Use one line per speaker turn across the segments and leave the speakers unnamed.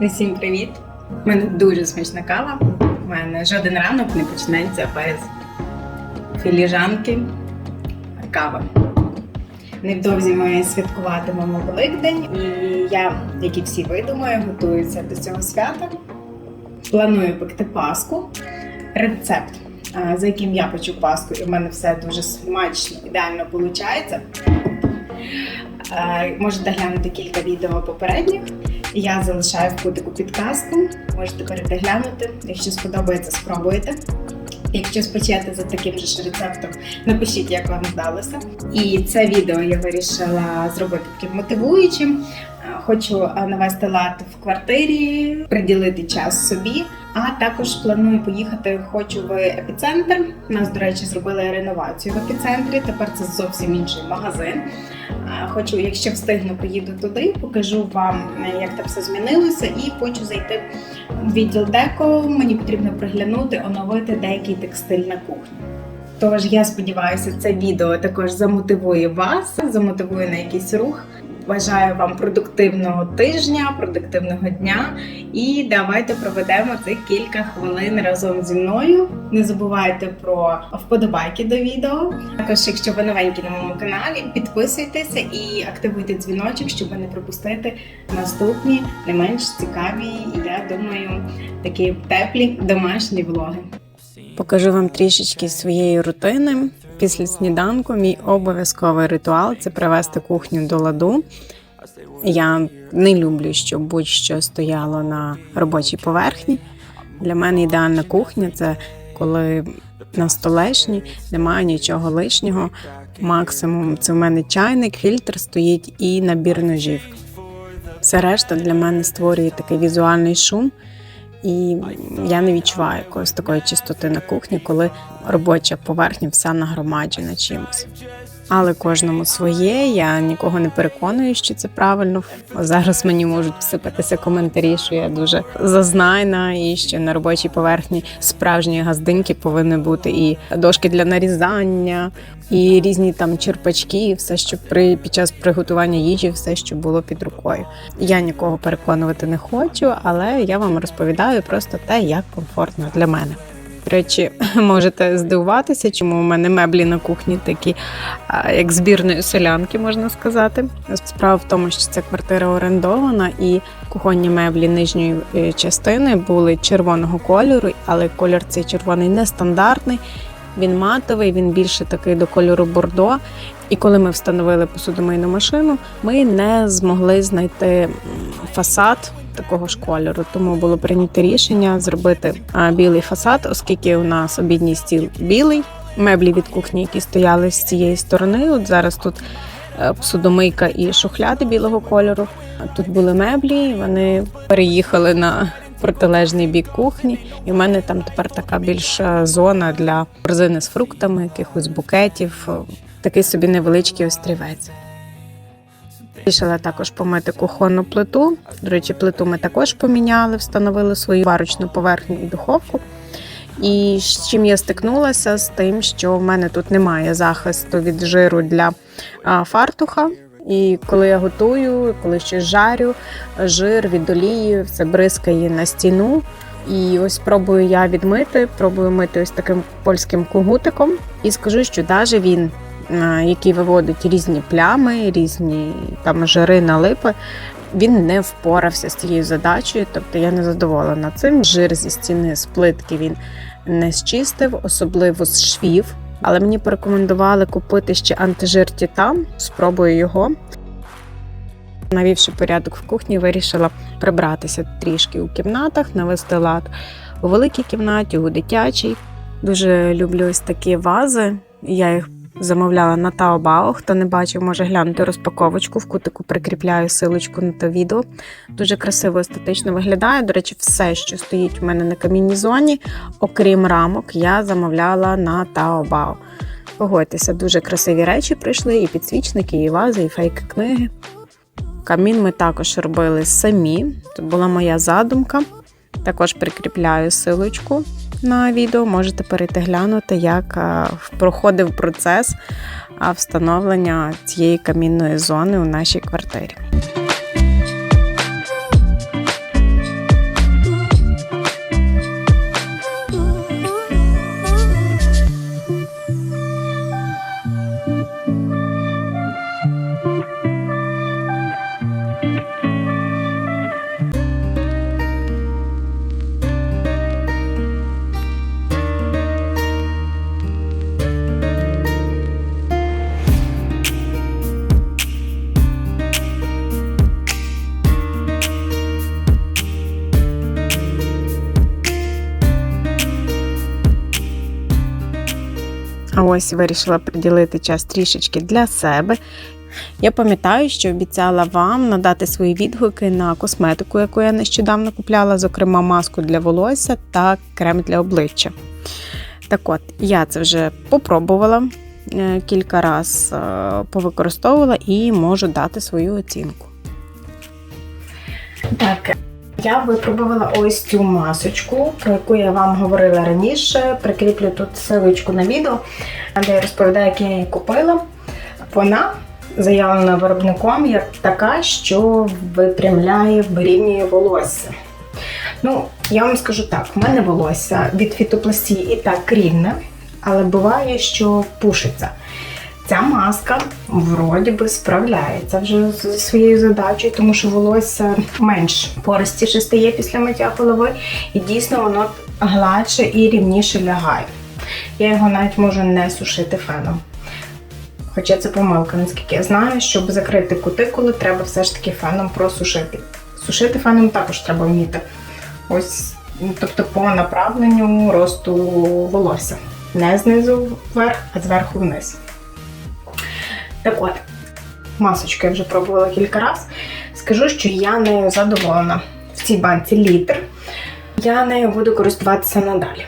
Усім привіт! У мене дуже смачна кава. У мене жоден ранок не почнеться без філіжанки кави. Невдовзі ми святкуватимемо Великдень, і я, як і всі ви думаю, готуюся до цього свята. Планую пекти паску. Рецепт, за яким я печу паску, і в мене все дуже смачно, ідеально виходить. Можете глянути кілька відео попередніх. Я залишаю в кутику підказку. Можете переглянути. Якщо сподобається, спробуйте. Якщо спочати за таким же ж рецептом, напишіть, як вам вдалося. І це відео я вирішила зробити таким мотивуючим. Хочу е, навести лад в квартирі, приділити час собі. А також планую поїхати. Хочу в епіцентр. Нас, до речі, зробили реновацію в епіцентрі. Тепер це зовсім інший магазин. Хочу, якщо встигну, поїду туди, покажу вам, як там все змінилося, і хочу зайти в відділ деко. Мені потрібно приглянути, оновити деякий текстиль на кухні. Тож я сподіваюся, це відео також замотивує вас, замотивує на якийсь рух. Бажаю вам продуктивного тижня, продуктивного дня. І давайте проведемо цих кілька хвилин разом зі мною. Не забувайте про вподобайки до відео. Також, якщо ви новенькі на моєму каналі, підписуйтеся і активуйте дзвіночок, щоб не пропустити наступні не менш цікаві, я думаю, такі теплі домашні влоги. Покажу вам трішечки своєї рутини. Після сніданку мій обов'язковий ритуал це привести кухню до ладу. Я не люблю, щоб будь-що стояло на робочій поверхні. Для мене ідеальна кухня це коли на столешні немає нічого лишнього. Максимум це в мене чайник, фільтр стоїть і набір ножів. Все решта для мене створює такий візуальний шум. І я не відчуваю якоїсь такої чистоти на кухні, коли робоча поверхня вся нагромаджена чимось. Але кожному своє. Я нікого не переконую, що це правильно. Зараз мені можуть всипатися коментарі, що я дуже зазнайна, і що на робочій поверхні справжньої газдинки повинні бути і дошки для нарізання, і різні там черпачки, все, що при під час приготування їжі, все, що було під рукою. Я нікого переконувати не хочу, але я вам розповідаю просто те, як комфортно для мене. До речі, можете здивуватися, чому у мене меблі на кухні такі, як збірної солянки, можна сказати. Справа в тому, що ця квартира орендована, і кухонні меблі нижньої е, частини були червоного кольору, але колір цей червоний нестандартний. Він матовий, він більше такий до кольору бордо. І коли ми встановили посудомийну машину, ми не змогли знайти фасад такого ж кольору. Тому було прийнято рішення зробити білий фасад, оскільки у нас обідній стіл білий. Меблі від кухні, які стояли з цієї сторони. От зараз тут е, посудомийка і шухляди білого кольору. Тут були меблі, вони переїхали на протилежний бік кухні, і в мене там тепер така більша зона для корзини з фруктами, якихось букетів, е, такий собі невеличкий острівець. Вирішила також помити кухонну плиту. До речі, плиту ми також поміняли, встановили свою варочну поверхню і духовку. І з чим я стикнулася з тим, що в мене тут немає захисту від жиру для фартуха. І коли я готую, коли щось жарю, жир від олії, все бризкає на стіну. І ось пробую я відмити, пробую мити ось таким польським когутиком. І скажу, що навіть він, який виводить різні плями, різні там жири налипи, він не впорався з цією задачею. Тобто я не задоволена цим. Жир зі стіни з плитки він не зчистив, особливо з швів. Але мені порекомендували купити ще антижир Тітан. Спробую його. Навівши порядок в кухні, вирішила прибратися трішки у кімнатах, навести лад у великій кімнаті, у дитячій. Дуже люблю ось такі вази. Я їх замовляла на Taobao. Хто не бачив, може глянути розпаковочку. В кутику прикріпляю силочку на те відео. Дуже красиво естетично виглядає. До речі, все, що стоїть у мене на камінній зоні, окрім рамок, я замовляла на Taobao. Погодьтеся, дуже красиві речі прийшли, і підсвічники, і вази, і фейк книги. Камін ми також робили самі. Тут була моя задумка. Також прикріпляю силочку на відео. Можете перейти глянути, як проходив процес встановлення цієї камінної зони у нашій квартирі. Ось вирішила приділити час трішечки для себе. Я пам'ятаю, що обіцяла вам надати свої відгуки на косметику, яку я нещодавно купляла, зокрема маску для волосся та крем для обличчя. Так от, я це вже попробувала е, кілька разів повикористовувала і можу дати свою оцінку. Так, я випробувала ось цю масочку, про яку я вам говорила раніше. Прикріплю тут ссылочку на відео, де я розповідаю, як я її купила. Вона заявлена виробником як така, що випрямляє, вирівнює волосся. Ну, я вам скажу так: в мене волосся від фітопластії і так рівне, але буває, що пушиться. Ця маска вроді би справляється вже зі своєю задачею, тому що волосся менш пористіше стає після миття голови, і дійсно воно гладше і рівніше лягає. Я його навіть можу не сушити феном. Хоча це помилка, наскільки я знаю, щоб закрити кутикули, треба все ж таки феном просушити. Сушити феном також треба вміти. Ось, ну, тобто по направленню росту волосся. Не знизу вверх, а зверху вниз. Так от, масочку я вже пробувала кілька разів. Скажу, що я нею задоволена. В цій банці літр. Я нею буду користуватися надалі.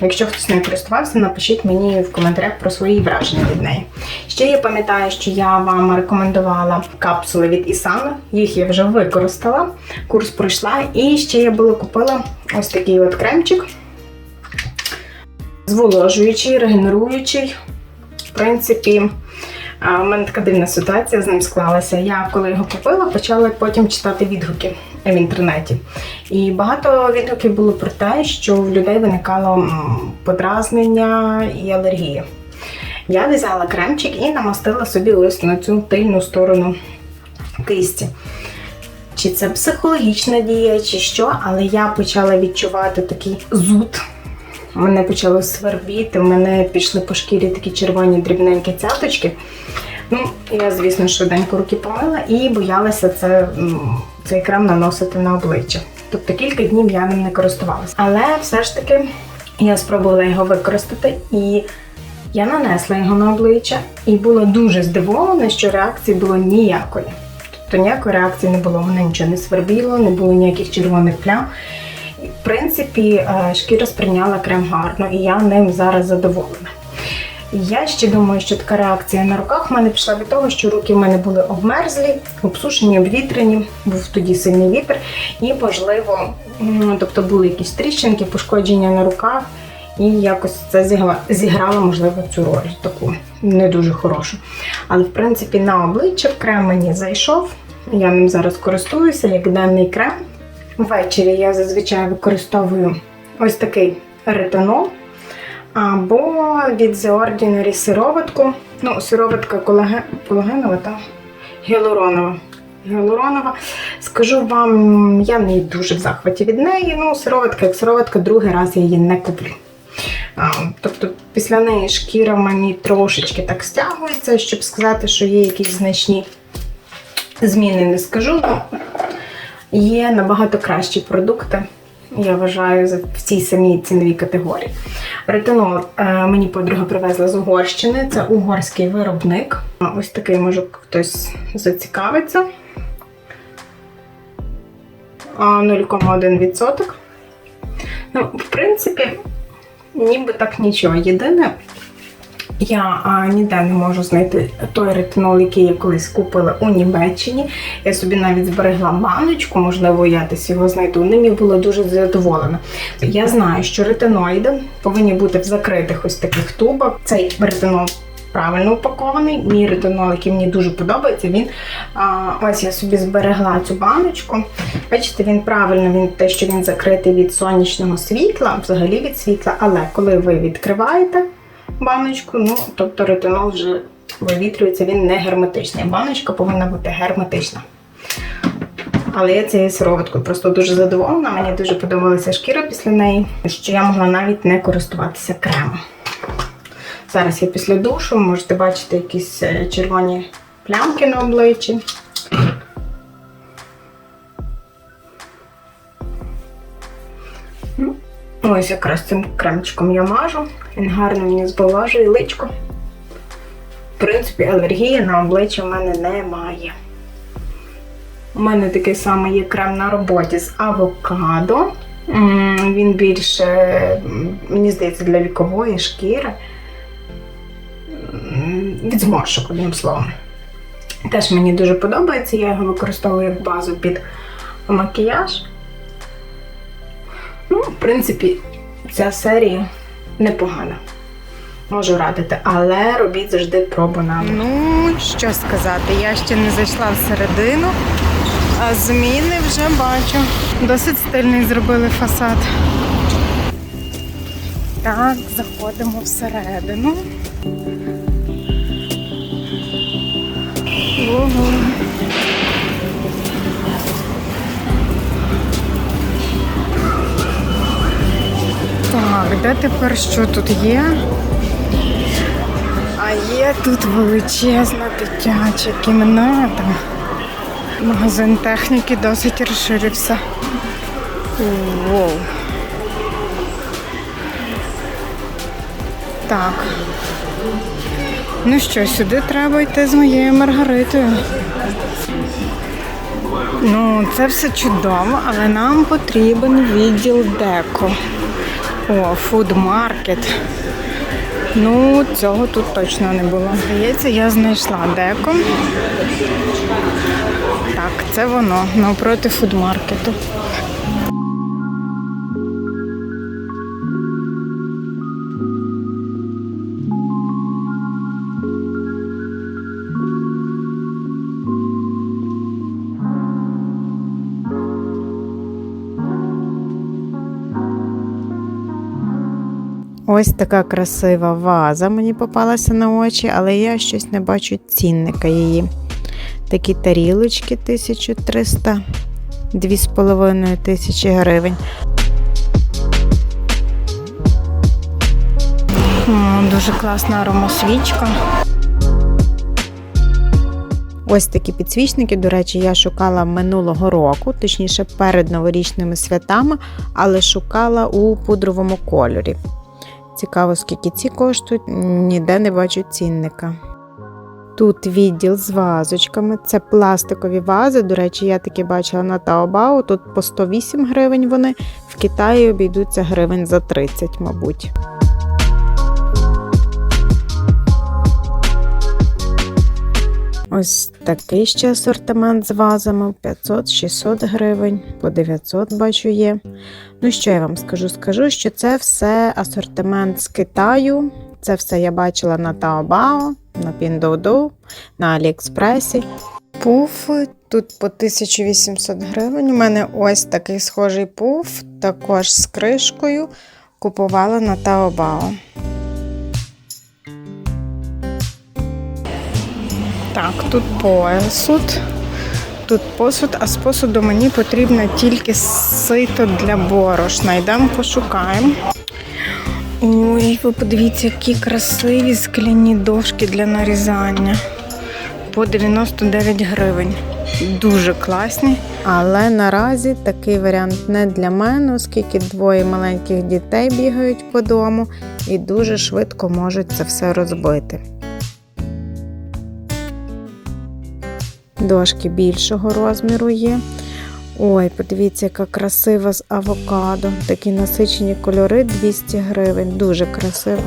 Якщо хтось не користувався, напишіть мені в коментарях про свої враження від неї. Ще я пам'ятаю, що я вам рекомендувала капсули від Ісана. Їх я вже використала, курс пройшла. І ще я була купила ось такий от кремчик. Зволожуючий, регенеруючий. В принципі, у мене така дивна ситуація з ним склалася. Я коли його купила, почала потім читати відгуки в інтернеті. І багато відгуків було про те, що в людей виникало подразнення і алергія. Я взяла кремчик і намастила собі ось на цю тильну сторону кисті. Чи це психологічна дія, чи що, але я почала відчувати такий зуд. Мене почало свербіти, в мене пішли по шкірі такі червоні дрібненькі цяточки. Ну, я, звісно, швиденько руки помила і боялася це, цей крем наносити на обличчя. Тобто кілька днів я ним не користувалася. Але все ж таки я спробувала його використати і я нанесла його на обличчя і була дуже здивована, що реакції було ніякої. Тобто ніякої реакції не було, мене нічого не свербіло, не було ніяких червоних плям. В принципі, е, шкіра сприйняла крем гарно, і я ним зараз задоволена. Я ще думаю, що така реакція на руках в мене пішла від того, що руки в мене були обмерзлі, обсушені, обвітрені, був тоді сильний вітер, і, можливо, тобто були якісь тріщинки, пошкодження на руках, і якось це зіграло, можливо, цю роль таку не дуже хорошу. Але, в принципі, на обличчя крем мені зайшов. Я ним зараз користуюся як денний крем. Ввечері я зазвичай використовую ось такий ретинол. Або від The Ordinary сироватку. Ну, сироватка колаген... колагенова та гіалуронова. Гіалуронова. Скажу вам, я не дуже в захваті від неї. Ну, сироватка, як сироватка, другий раз я її не куплю. А, тобто, після неї шкіра мені трошечки так стягується, щоб сказати, що є якісь значні зміни, не скажу. Є набагато кращі продукти я вважаю, в цій самій ціновій категорії. Ретинол е, мені подруга привезла з Угорщини. Це угорський виробник. Ось такий, може, хтось зацікавиться. 0,1%. Ну, в принципі, ніби так нічого. Єдине, я а, ніде не можу знайти той ретинол, який я колись купила у Німеччині. Я собі навіть зберегла баночку, можливо, я десь його знайду. Ним я була дуже задоволена. Я знаю, що ретиноїди повинні бути в закритих ось таких тубах. Цей ретинол правильно упакований. Мій ретинол, який мені дуже подобається, він а, ось я собі зберегла цю баночку. Бачите, він правильно, він те, що він закритий від сонячного світла, взагалі від світла, але коли ви відкриваєте баночку, ну, тобто ретинол вже вивітрюється, він не герметичний. Баночка повинна бути герметична. Але я цією сироваткою просто дуже задоволена. Мені дуже подобалася шкіра після неї, що я могла навіть не користуватися кремом. Зараз я після душу, можете бачити якісь е, червоні плямки на обличчі. Ну, Ось якраз цим кремчиком я мажу. Він гарно мені зволожує личко. В принципі, алергії на обличчя в мене немає. У мене такий самий є крем на роботі з авокадо. Він більше, мені здається, для вікової шкіри. Від зморшок, одним словом. Теж мені дуже подобається, я його використовую як базу під макіяж. Принципі, ця серія непогана. Можу радити, але робіть завжди пробу на. Ну, що сказати, я ще не зайшла всередину, а зміни вже бачу. Досить стильний зробили фасад. Так, заходимо всередину. Ого. Так, де тепер що тут є? А є тут величезна дитяча кімната. Магазин техніки досить розширився. Воу. Так. Ну що, сюди треба йти з моєю Маргаритою. Ну, це все чудово, але нам потрібен відділ деко. О, фудмаркет. Ну, цього тут точно не було. Здається, я знайшла деко. Так, це воно навпроти фудмаркету. Ось така красива ваза мені попалася на очі, але я щось не бачу цінника її. Такі тарілочки 1300, 2,5 тисячі гривень. Дуже класна аромасвічка. Ось такі підсвічники, до речі, я шукала минулого року, точніше перед новорічними святами, але шукала у пудровому кольорі. Цікаво, скільки ці коштують, ніде не бачу цінника. Тут відділ з вазочками. Це пластикові вази. До речі, я таки бачила на Таобао. Тут по 108 гривень вони, в Китаї обійдуться гривень за 30, мабуть. Ось такий ще асортимент з вазами 500-600 гривень, по 900 бачу є. Ну, що я вам скажу? Скажу, що це все асортимент з Китаю. Це все я бачила на Taobao, на Pinduoduo, на Аліекспресі. Пуфи тут по 1800 гривень. У мене ось такий схожий пуф, також з кришкою. Купувала на Taobao. Так, тут посуд. Тут посуд, а з посуду мені потрібно тільки сито для борошна. Йдемо пошукаємо. Ой, ви подивіться, які красиві скляні дошки для нарізання. По 99 гривень. Дуже класні. Але наразі такий варіант не для мене, оскільки двоє маленьких дітей бігають по дому і дуже швидко можуть це все розбити. Дошки більшого розміру є. Ой, подивіться, яка красива з авокадо. Такі насичені кольори 200 гривень. Дуже красиво.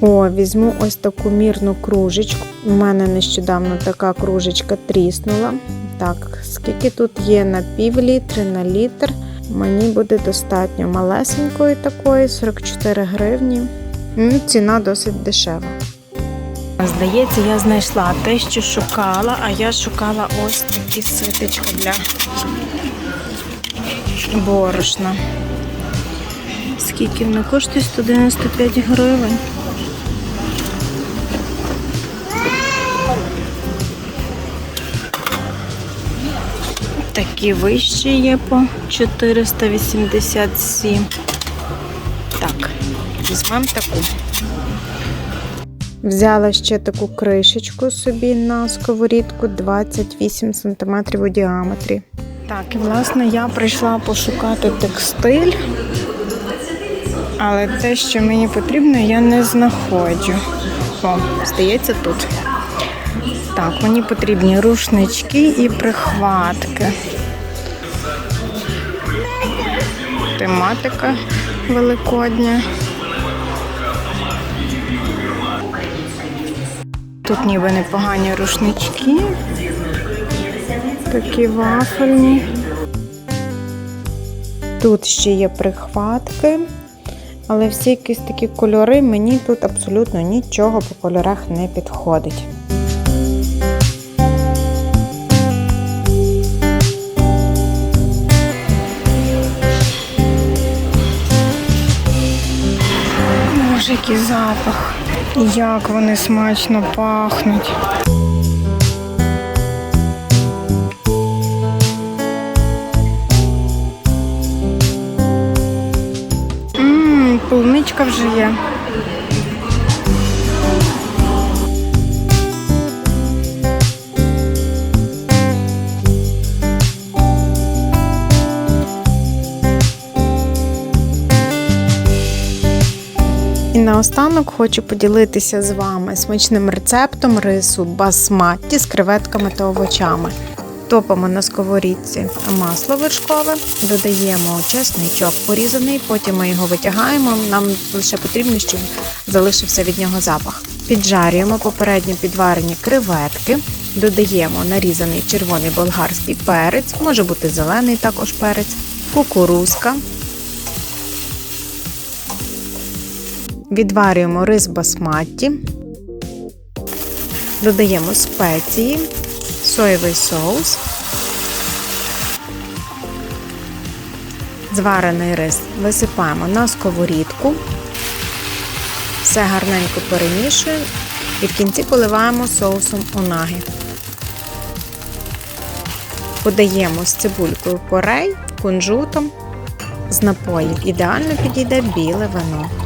О, візьму ось таку мірну кружечку. У мене нещодавно така кружечка тріснула. Так, скільки тут є на пів літри, на літр. Мені буде достатньо малесенької такої, 44 гривні. Ціна досить дешева. Здається, я знайшла те, що шукала, а я шукала ось такі ситечка для борошна. Скільки вони коштують? 195 гривень. Такі вищі є по 487. Так, візьмемо таку. Взяла ще таку кришечку собі на сковорідку 28 см у діаметрі. Так, і власне я прийшла пошукати текстиль. Але те, що мені потрібно, я не знаходжу. О, здається, тут. Так, мені потрібні рушнички і прихватки. Тематика великодня. Тут ніби непогані рушнички. Такі вафельні. Тут ще є прихватки, але всі якісь такі кольори, мені тут абсолютно нічого по кольорах не підходить. Боже, який запах. Як вони смачно пахнуть. Ммм, полуничка вже є. Наостанок хочу поділитися з вами смачним рецептом рису басматі з креветками та овочами. Топимо на сковорідці масло вершкове, додаємо чесничок порізаний, потім ми його витягаємо. Нам лише потрібно, щоб залишився від нього запах. Піджарюємо попередньо підварені креветки, додаємо нарізаний червоний болгарський перець, може бути зелений також перець, кукурузка. Відварюємо рис басматті, додаємо спеції, соєвий соус, зварений рис висипаємо на сковорідку, все гарненько перемішуємо і в кінці поливаємо соусом унаги. Подаємо з цибулькою порей, кунжутом, з напоїв ідеально підійде біле вино.